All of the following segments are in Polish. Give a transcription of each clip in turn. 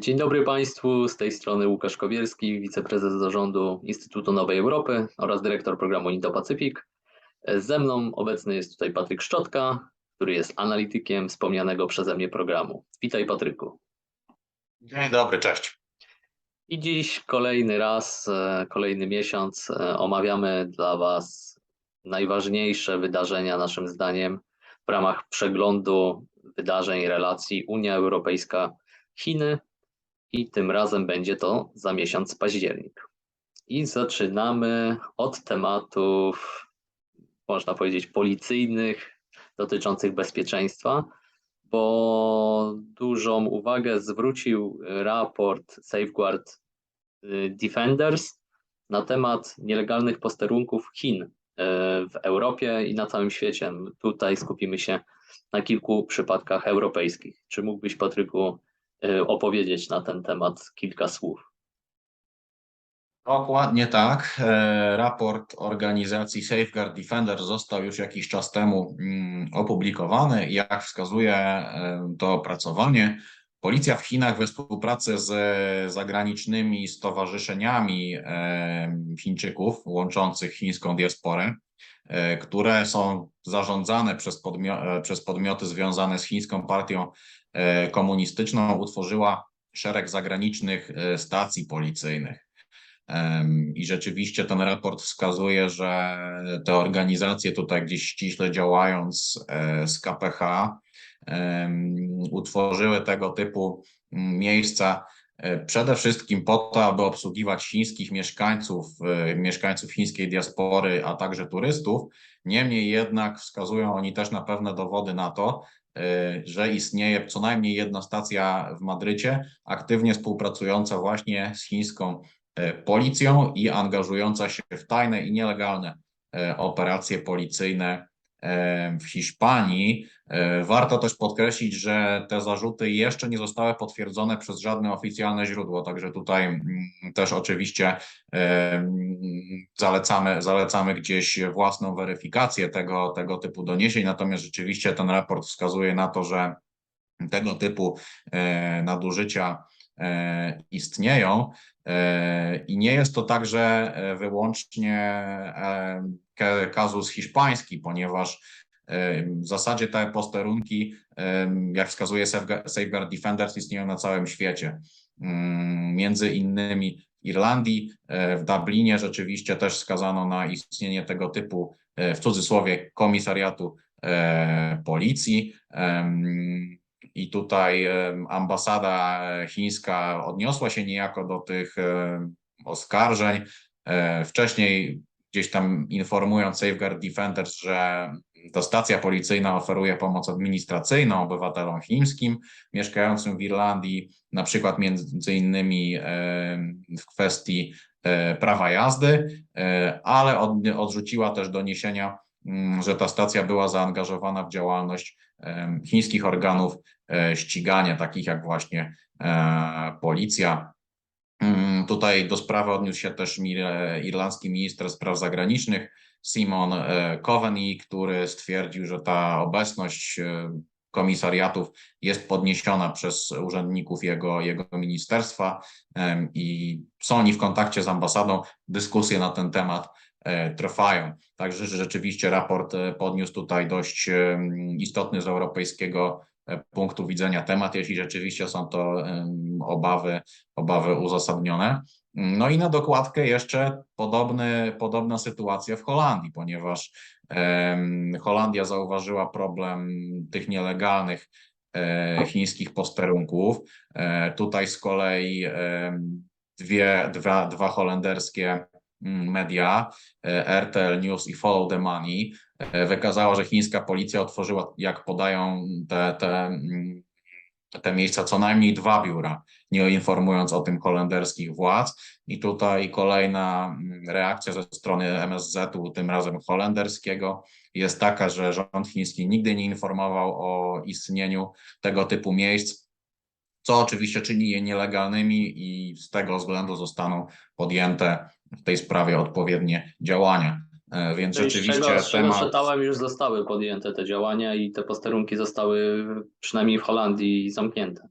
Dzień dobry Państwu, z tej strony Łukasz Kowierski, wiceprezes zarządu Instytutu Nowej Europy oraz dyrektor programu Indo-Pacyfik. Ze mną obecny jest tutaj Patryk Szczotka, który jest analitykiem wspomnianego przeze mnie programu. Witaj Patryku. Dzień dobry, cześć. I dziś kolejny raz, e, kolejny miesiąc e, omawiamy dla Was najważniejsze wydarzenia naszym zdaniem w ramach przeglądu wydarzeń relacji Unia Europejska-Chiny i tym razem będzie to za miesiąc październik. I zaczynamy od tematów, można powiedzieć, policyjnych, dotyczących bezpieczeństwa, bo dużą uwagę zwrócił raport Safeguard y, Defenders na temat nielegalnych posterunków Chin y, w Europie i na całym świecie. Tutaj skupimy się na kilku przypadkach europejskich. Czy mógłbyś, Patryku, opowiedzieć na ten temat kilka słów? Dokładnie tak. E, Raport organizacji Safeguard Defender został już jakiś czas temu mm, opublikowany. i Jak wskazuje e, to opracowanie, policja w Chinach we współpracy z zagranicznymi stowarzyszeniami e, Chińczyków łączących chińską diasporę, które są zarządzane przez, podmio e, przez podmioty związane z chińską partią komunistyczną, utworzyła szereg zagranicznych e, stacji policyjnych. I rzeczywiście ten raport wskazuje, że te organizacje tutaj gdzieś ściśle działając e, z KPH utworzyły tego typu miejsca e, przede wszystkim po to, aby obsługiwać chińskich mieszkańców, e, mieszkańców chińskiej diaspory, a także turystów. Niemniej jednak wskazują oni też na pewne dowody na to, e, że istnieje co najmniej jedna stacja w Madrycie, aktywnie współpracująca właśnie z chińską e, policją i angażująca się w tajne i nielegalne e, operacje policyjne w Hiszpanii. E, Warto też podkreślić, że te zarzuty jeszcze nie zostały potwierdzone przez żadne oficjalne źródło, także tutaj mm, też oczywiście zalecamy, zalecamy gdzieś własną weryfikację tego, tego typu doniesień, natomiast rzeczywiście ten raport wskazuje na to, że tego typu e, nadużycia e, istnieją. I nie jest to także wyłącznie kazus hiszpański, ponieważ w zasadzie te posterunki, jak wskazuje Safeguard Defenders, istnieją na całym świecie. Mm, Między innymi w Irlandii, e, w Dublinie rzeczywiście też wskazano na istnienie tego typu, e, w cudzysłowie, komisariatu e, policji. I tutaj ambasada chińska odniosła się niejako do tych oskarżeń. Wcześniej gdzieś tam informując Safeguard Defenders, że ta stacja policyjna oferuje pomoc administracyjną obywatelom chińskim mieszkającym w Irlandii, na przykład między innymi w kwestii e, prawa jazdy, e, ale od- odrzuciła też doniesienia, mm, że ta stacja była zaangażowana w działalność chińskich organów e, ścigania, takich jak właśnie policja. Mm, Tutaj do sprawy odniósł się też e, irlandzki minister spraw zagranicznych Simon e, Coveney, który stwierdził, że ta obecność e, komisariatów jest podniesiona przez urzędników jego, jego ministerstwa i są oni w kontakcie z ambasadą. Dyskusje na ten temat trwają. Także rzeczywiście raport podniósł tutaj dość istotny z europejskiego punktu widzenia temat, jeśli rzeczywiście są to obawy, obawy uzasadnione. No i na dokładkę jeszcze podobny, podobna sytuacja w Holandii, ponieważ Holandia zauważyła problem tych nielegalnych e, chińskich posterunków. E, tutaj z kolei dwie, dwa, dwa holenderskie mm, media, e, RTL News i Follow the Money, wykazało, że chińska policja otworzyła, jak podają te, te, mm, te miejsca, co najmniej dwa biura, nie informując o tym holenderskich władz. I tutaj kolejna mm, reakcja ze strony MSZ-u, tym razem holenderskiego, jest taka, że rząd chiński nigdy nie informował o istnieniu tego typu miejsc, co oczywiście czyni je nielegalnymi i z tego względu zostaną podjęte w tej sprawie odpowiednie działania. E, Więc z rzeczywiście czego, z temat. czytałem, już zostały podjęte te działania i te posterunki zostały przynajmniej w Holandii zamknięte.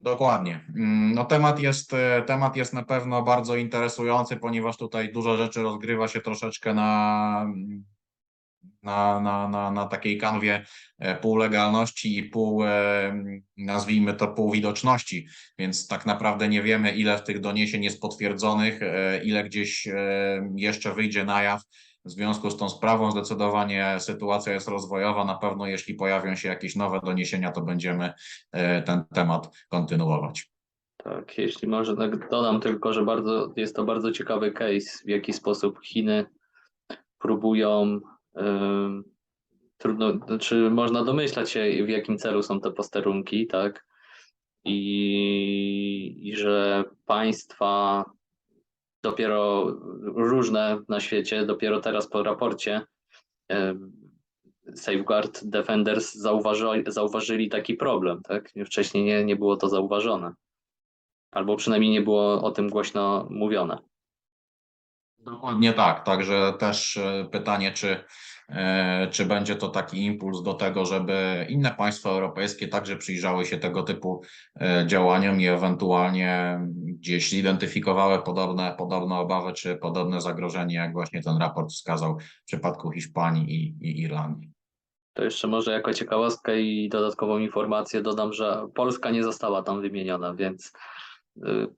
Dokładnie. Mm, No temat jest, e, temat jest na pewno bardzo interesujący, ponieważ tutaj dużo rzeczy rozgrywa się troszeczkę na, na, na, na, na takiej kanwie e, półlegalności i pół, e, nazwijmy to półwidoczności, więc tak naprawdę nie wiemy, ile tych doniesień jest potwierdzonych, e, ile gdzieś jeszcze wyjdzie na jaw. W związku z tą sprawą zdecydowanie sytuacja jest rozwojowa. Na pewno jeśli pojawią się jakieś nowe doniesienia, to będziemy ten temat kontynuować. Tak, jeśli może tak dodam tylko, że bardzo, jest to bardzo ciekawy case, w jaki sposób Chiny próbują, trudno, znaczy można domyślać się, w jakim celu są te posterunki, tak? I, i że państwa dopiero różne na świecie, dopiero teraz po raporcie Safeguard Defenders zauważyli, zauważyli taki problem, tak? Wcześniej nie, nie było to zauważone. Albo przynajmniej nie było o tym głośno mówione. Dokładnie tak. Także też e, pytanie, czy, e, czy będzie to taki impuls do tego, żeby inne państwa europejskie także przyjrzały się tego typu e, działaniom i ewentualnie gdzieś zidentyfikowały podobne, podobne obawy czy podobne zagrożenie, jak właśnie ten raport wskazał w przypadku Hiszpanii i, i Irlandii. To jeszcze może jako ciekawostkę i dodatkową informację dodam, że Polska nie została tam wymieniona, więc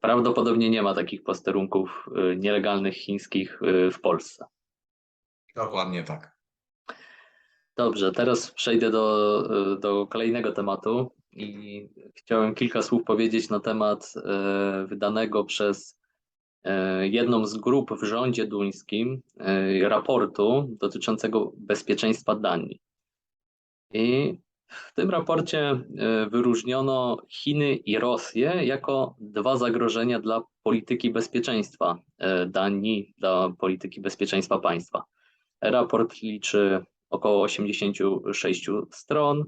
prawdopodobnie nie ma takich posterunków y, nielegalnych chińskich y, w Polsce. Dokładnie tak. Dobrze, teraz przejdę do, y, do kolejnego tematu i chciałem kilka słów powiedzieć na temat y, wydanego przez y, jedną z grup w rządzie duńskim y, raportu dotyczącego bezpieczeństwa Danii. I w tym raporcie y, wyróżniono Chiny i Rosję jako dwa zagrożenia dla polityki bezpieczeństwa y, Danii, dla polityki bezpieczeństwa państwa. Raport liczy około 86 stron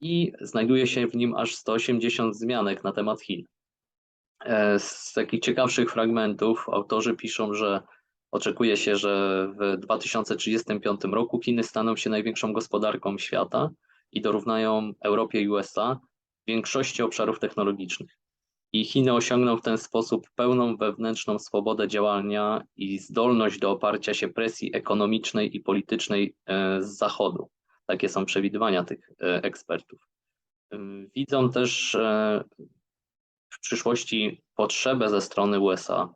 i znajduje się w nim aż 180 wzmianek na temat Chin. E, Z takich ciekawszych fragmentów autorzy piszą, że oczekuje się, że w 2035 roku Chiny staną się największą gospodarką świata i dorównają Europie i USA w większości obszarów technologicznych. I Chiny osiągną w ten sposób pełną wewnętrzną swobodę działania i zdolność do oparcia się presji ekonomicznej i politycznej e, z Zachodu. Takie są przewidywania tych e, ekspertów. Ym, Widzą też e, w przyszłości potrzebę ze strony USA,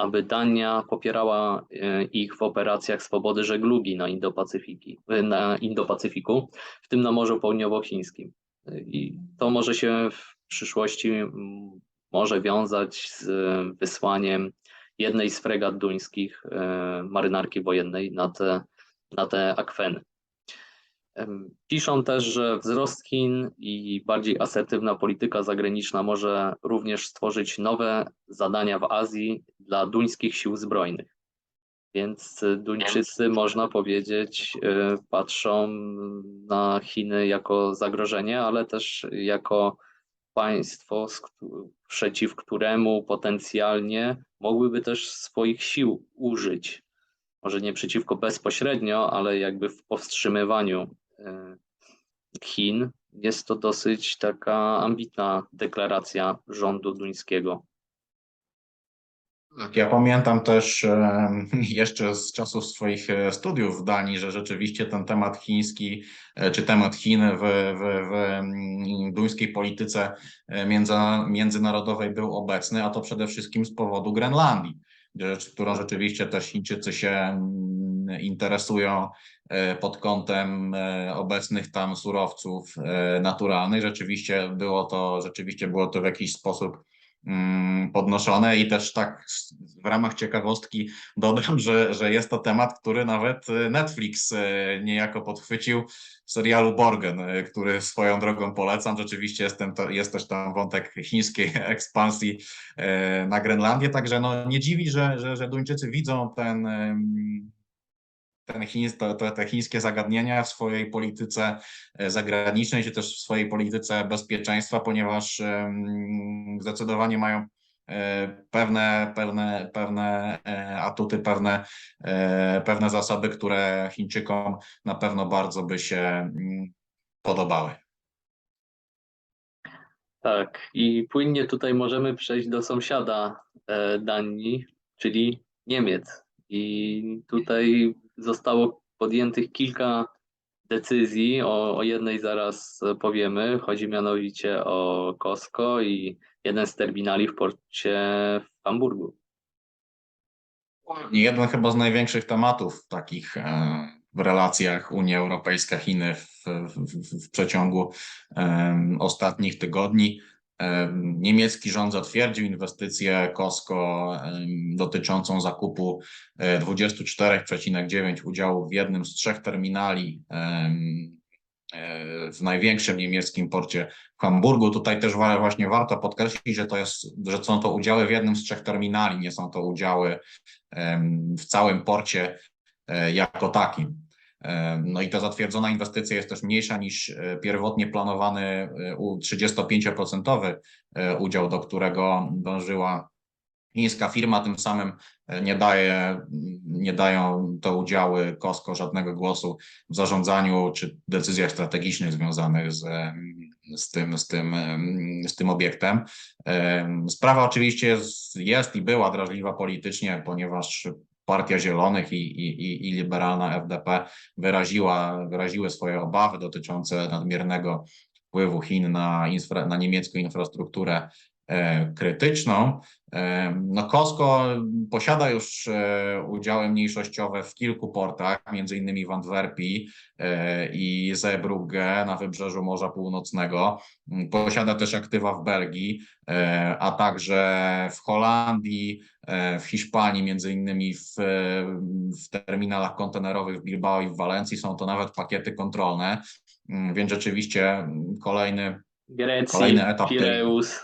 aby Dania popierała e, ich w operacjach swobody żeglugi na, Indo-Pacyfiki, e, na Indo-Pacyfiku, w tym na Morzu Południowochińskim. E, I to może się w przyszłości może wiązać z wysłaniem jednej z fregat duńskich marynarki wojennej na te, na te akweny. Piszą też, że wzrost Chin i bardziej asertywna polityka zagraniczna może również stworzyć nowe zadania w Azji dla duńskich sił zbrojnych. Więc y, Duńczycy, można powiedzieć, y, patrzą na Chiny jako zagrożenie, ale też jako państwo, przeciw któremu potencjalnie mogłyby też swoich sił użyć. Może nie przeciwko bezpośrednio, ale jakby w powstrzymywaniu Chin. Jest to dosyć taka ambitna deklaracja rządu duńskiego. Tak, ja pamiętam też em, jeszcze z czasów swoich e, studiów w Danii, że rzeczywiście ten temat chiński, e, czy temat Chin w, w, w mm, duńskiej polityce e, między, międzynarodowej był obecny, a to przede wszystkim z powodu Grenlandii, którą rzeczywiście też Chińczycy się mm, interesują e, pod kątem e, obecnych tam surowców e, naturalnych. Rzeczywiście było to, rzeczywiście było to w jakiś sposób podnoszone i też tak w ramach ciekawostki dodam, że, że jest to temat, który nawet e, Netflix e, niejako podchwycił w serialu Borgen, e, który swoją drogą polecam. Rzeczywiście jest, ten, jest też tam wątek chińskiej ekspansji na Grenlandię, także no nie dziwi, że, że, że Duńczycy widzą ten ten to, to, te chińskie zagadnienia w swojej polityce e, zagranicznej, czy też w swojej polityce bezpieczeństwa, ponieważ zdecydowanie mają e, pewne, pewne, pewne e, atuty, pewne, pewne zasoby, które Chińczykom na pewno bardzo by się mm, podobały. Tak, i płynnie tutaj możemy przejść do sąsiada Danii, czyli Niemiec. I tutaj zostało podjętych kilka decyzji, o, o jednej zaraz e, powiemy. Chodzi mianowicie o Costco i jeden z terminali w porcie w Hamburgu. Jeden chyba z największych tematów takich e, w relacjach Unia Europejska-Chiny w, w, w przeciągu em, ostatnich tygodni. Em, Niemiecki rząd zatwierdził inwestycję Costco em, dotyczącą zakupu e, 24,9 udziałów w jednym z trzech terminali e, w największym niemieckim porcie w Hamburgu. Tutaj też właśnie warto podkreślić, że to jest, że są to udziały w jednym z trzech terminali, nie są to udziały w całym porcie e, jako takim. No i ta zatwierdzona inwestycja jest też mniejsza niż e, pierwotnie planowany e, u- 35% e, udział, do którego dążyła chińska firma, tym samym e, nie daje, nie dają te udziały Costco żadnego głosu w zarządzaniu czy decyzjach strategicznych związanych z, em, z, tym, z, tym, em, z tym obiektem. Em, Sprawa oczywiście jest, jest i była drażliwa politycznie, ponieważ Partia Zielonych i, i, i- liberalna FDP wyraziła, wyraziły swoje obawy dotyczące nadmiernego wpływu Chin na, infra, na niemiecką infrastrukturę krytyczną. E, No Costco posiada już e, udziały mniejszościowe w kilku portach, między innymi w Antwerpii e, i Zeebrugge na wybrzeżu Morza Północnego. Mm, Posiada też aktywa w Belgii, e, a także w Holandii, e, w Hiszpanii, między innymi w, w terminalach kontenerowych w Bilbao i w Walencji. Są to nawet pakiety kontrolne, Mm, więc rzeczywiście mm, kolejny Grecji, Kolejny etap Pireus.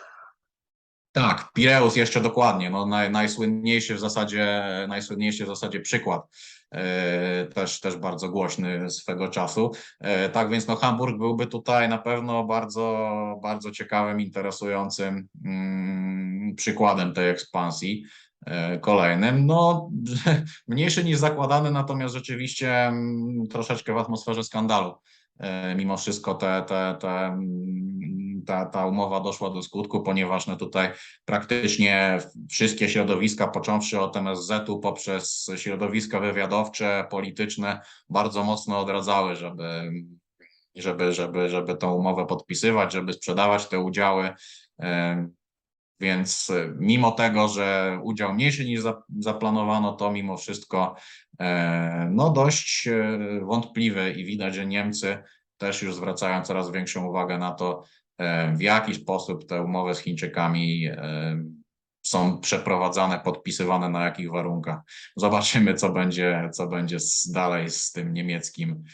Tak, Pireus jeszcze dokładnie, no naj, najsłynniejszy w zasadzie, najsłynniejszy w zasadzie przykład, e, też, też bardzo głośny swego czasu. E, tak więc no Hamburg byłby tutaj na pewno bardzo, bardzo ciekawym, interesującym mm, przykładem tej ekspansji. e, Kolejnym, no mniejszy niż zakładany, natomiast rzeczywiście mm, troszeczkę w atmosferze skandalu. E, Mimo wszystko te, te, te, mm, ta, ta umowa doszła do skutku, ponieważ no tutaj praktycznie wszystkie środowiska, począwszy od MSZ-u poprzez środowiska wywiadowcze, polityczne, bardzo mocno odradzały, żeby, żeby, żeby, żeby tą umowę podpisywać, żeby sprzedawać te udziały. Więc e, mimo tego, że udział mniejszy niż za- zaplanowano, to mimo wszystko e, no dość e, wątpliwy i widać, że Niemcy też już zwracają coraz większą uwagę na to, e, w jaki sposób te umowy z Chińczykami są przeprowadzane, podpisywane, na jakich warunkach. Zobaczymy, co będzie, co będzie dalej z tym niemieckim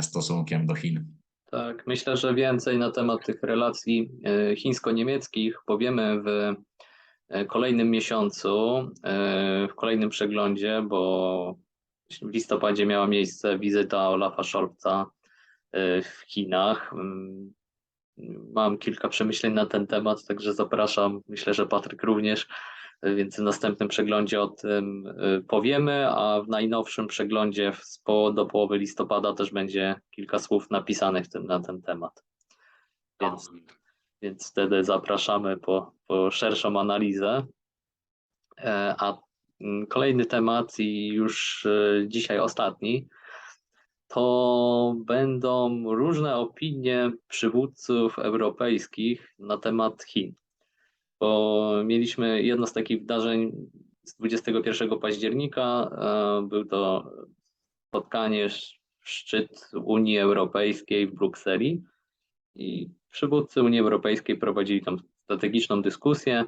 stosunkiem do Chin. Tak, myślę, że więcej na temat tych relacji e, chińsko-niemieckich powiemy w e, kolejnym miesiącu, e, w kolejnym przeglądzie, bo w listopadzie miała miejsce wizyta Olafa Scholza w Chinach. Mm, Mam kilka przemyśleń na ten temat, także zapraszam. Myślę, że Patryk również, więc w następnym przeglądzie o tym e, powiemy, a w najnowszym przeglądzie do połowy listopada też będzie kilka słów napisanych tym, na ten temat. Więc, więc wtedy zapraszamy po, po szerszą analizę. E, A mm, kolejny temat i już e, dzisiaj ostatni, to będą różne opinie przywódców europejskich na temat Chin. Bo mieliśmy jedno z takich wydarzeń z 21 października. e, Był to spotkanie, sz- szczyt Unii Europejskiej w Brukseli i przywódcy Unii Europejskiej prowadzili tam strategiczną dyskusję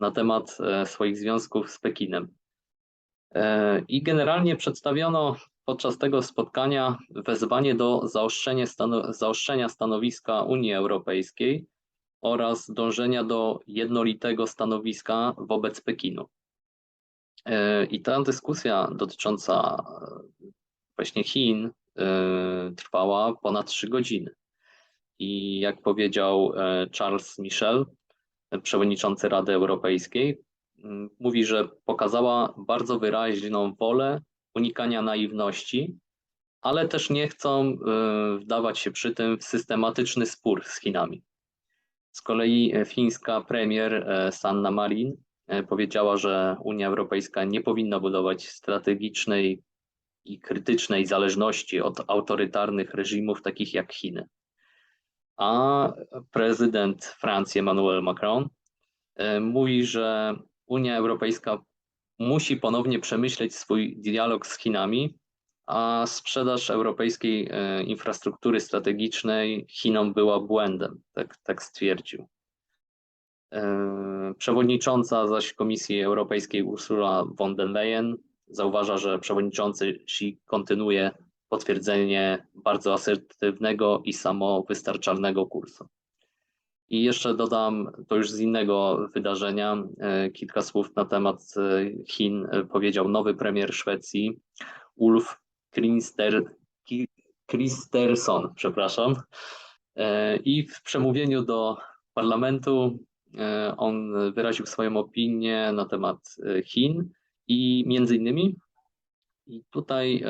na temat e, swoich związków z Pekinem. E, I generalnie przedstawiono podczas tego spotkania wezwanie do zaostrzenia stanowiska Unii Europejskiej oraz dążenia do jednolitego stanowiska wobec Pekinu. E, I ta dyskusja dotycząca e, właśnie Chin e, trwała ponad trzy godziny. I jak powiedział Charles Michel, przewodniczący Rady Europejskiej, mówi, że pokazała bardzo wyraźną wolę unikania naiwności, ale też nie chcą wdawać się przy tym w systematyczny spór z Chinami. Z kolei e, fińska premier e, Sanna Marin e, powiedziała, że Unia Europejska nie powinna budować strategicznej i krytycznej zależności od autorytarnych reżimów takich jak Chiny. A prezydent Francji Emmanuel Macron mówi, że Unia Europejska musi ponownie przemyśleć swój dialog z Chinami, a sprzedaż europejskiej e, infrastruktury strategicznej Chinom była błędem, tak, tak stwierdził. E, Przewodnicząca zaś Komisji Europejskiej Ursula von der Leyen zauważa, że przewodniczący Xi kontynuuje potwierdzenie bardzo asertywnego i samowystarczalnego kursu. I jeszcze dodam, to już z innego wydarzenia, e, kilka słów na temat Chin powiedział nowy premier Szwecji, Ulf Krister, Kristersson, przepraszam. E, I w przemówieniu do parlamentu e, on wyraził swoją opinię na temat e, Chin i między innymi i tutaj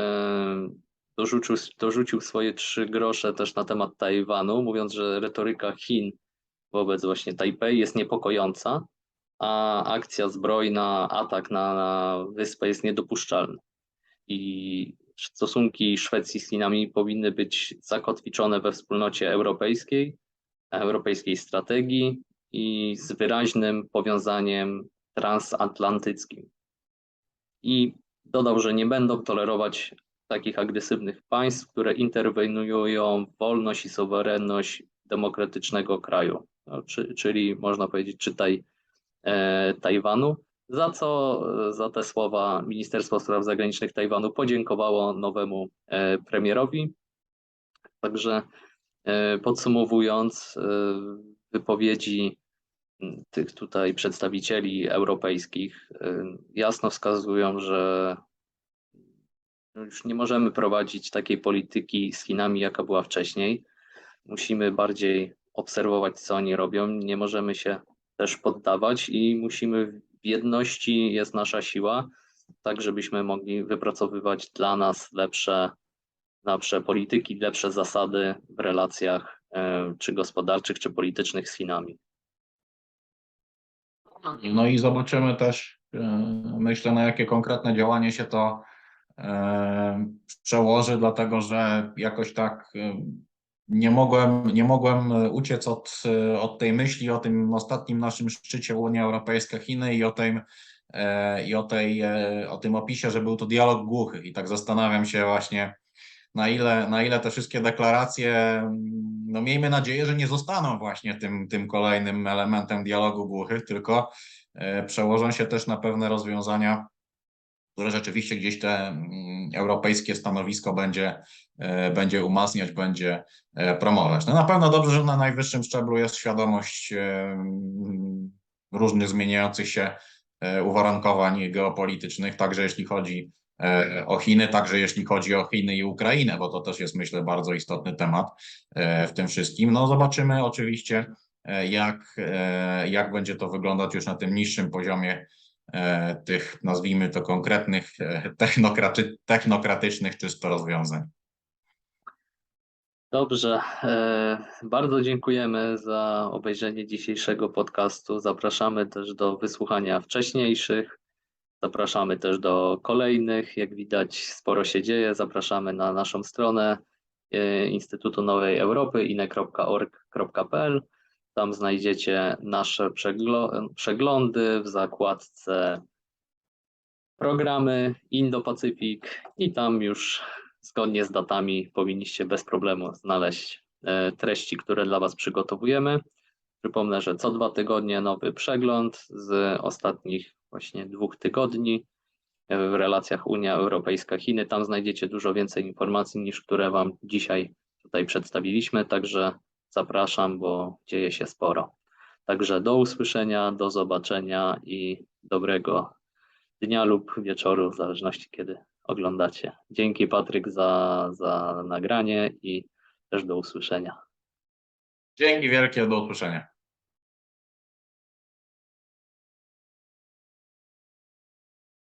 dorzucił, dorzucił swoje trzy grosze też na temat Tajwanu, mówiąc, że retoryka Chin wobec właśnie Tajpej jest niepokojąca, a akcja zbrojna, atak na, na wyspę jest niedopuszczalny. I stosunki Szwecji z Chinami powinny być zakotwiczone we wspólnocie europejskiej, europejskiej strategii i z wyraźnym powiązaniem transatlantyckim. I dodał, że nie będą tolerować takich agresywnych państw, które interweniują w wolność i suwerenność demokratycznego kraju, no, czy, czyli można powiedzieć, czytaj e, Tajwanu. Za co e, za te słowa Ministerstwo Spraw Zagranicznych Tajwanu podziękowało nowemu e, premierowi. Także e, podsumowując, wypowiedzi tych tutaj przedstawicieli europejskich jasno wskazują, że już nie możemy prowadzić takiej polityki z Chinami, jaka była wcześniej. Musimy bardziej obserwować, co oni robią. Nie możemy się też poddawać i musimy w jedności jest nasza siła, tak żebyśmy mogli wypracowywać dla nas lepsze, lepsze polityki, lepsze zasady w relacjach e, czy gospodarczych, czy politycznych z Chinami. No i zobaczymy też, e, myślę, na jakie konkretne działanie się to e, przełoży, dlatego że jakoś tak nie mogłem, nie mogłem uciec od, e, od tej myśli o tym ostatnim naszym szczycie Unia Europejska-Chiny i o tym, e, i o, tej, e, o tym opisie, że był to dialog głuchych. I tak zastanawiam się właśnie, na ile, na ile te wszystkie deklaracje, mm, no miejmy nadzieję, że nie zostaną właśnie tym, tym kolejnym elementem dialogu głuchych, tylko e, przełożą się też na pewne rozwiązania, które rzeczywiście gdzieś te mm, europejskie stanowisko będzie, e, będzie umacniać, będzie e, promować. No na pewno dobrze, że na najwyższym szczeblu jest świadomość e, mm, różnych zmieniających się uwarunkowań geopolitycznych, także jeśli chodzi o Chiny, także jeśli chodzi o Chiny i Ukrainę, bo to też jest myślę bardzo istotny temat w tym wszystkim. No zobaczymy oczywiście jak, jak będzie to wyglądać już na tym niższym poziomie tych, nazwijmy to konkretnych, e, technokraty, technokratycznych czysto rozwiązań. Dobrze, e, bardzo dziękujemy za obejrzenie dzisiejszego podcastu. Zapraszamy też do wysłuchania wcześniejszych. Zapraszamy też do kolejnych. Jak widać, sporo się dzieje. Zapraszamy na naszą stronę e, Instytutu Nowej Europy ine.org.pl. Tam znajdziecie nasze przeglądy w zakładce programy Indo-Pacyfik i tam już zgodnie z datami powinniście bez problemu znaleźć e, treści, które dla Was przygotowujemy. Przypomnę, że co dwa tygodnie nowy przegląd z ostatnich właśnie dwóch tygodni e, w relacjach Unia Europejska-Chiny. Tam znajdziecie dużo więcej informacji niż które Wam dzisiaj tutaj przedstawiliśmy, także zapraszam, bo dzieje się sporo. Także do usłyszenia, do zobaczenia i dobrego dnia lub wieczoru, w zależności kiedy oglądacie. Dzięki Patryk za, za nagranie i też do usłyszenia. Dzięki wielkie, do usłyszenia.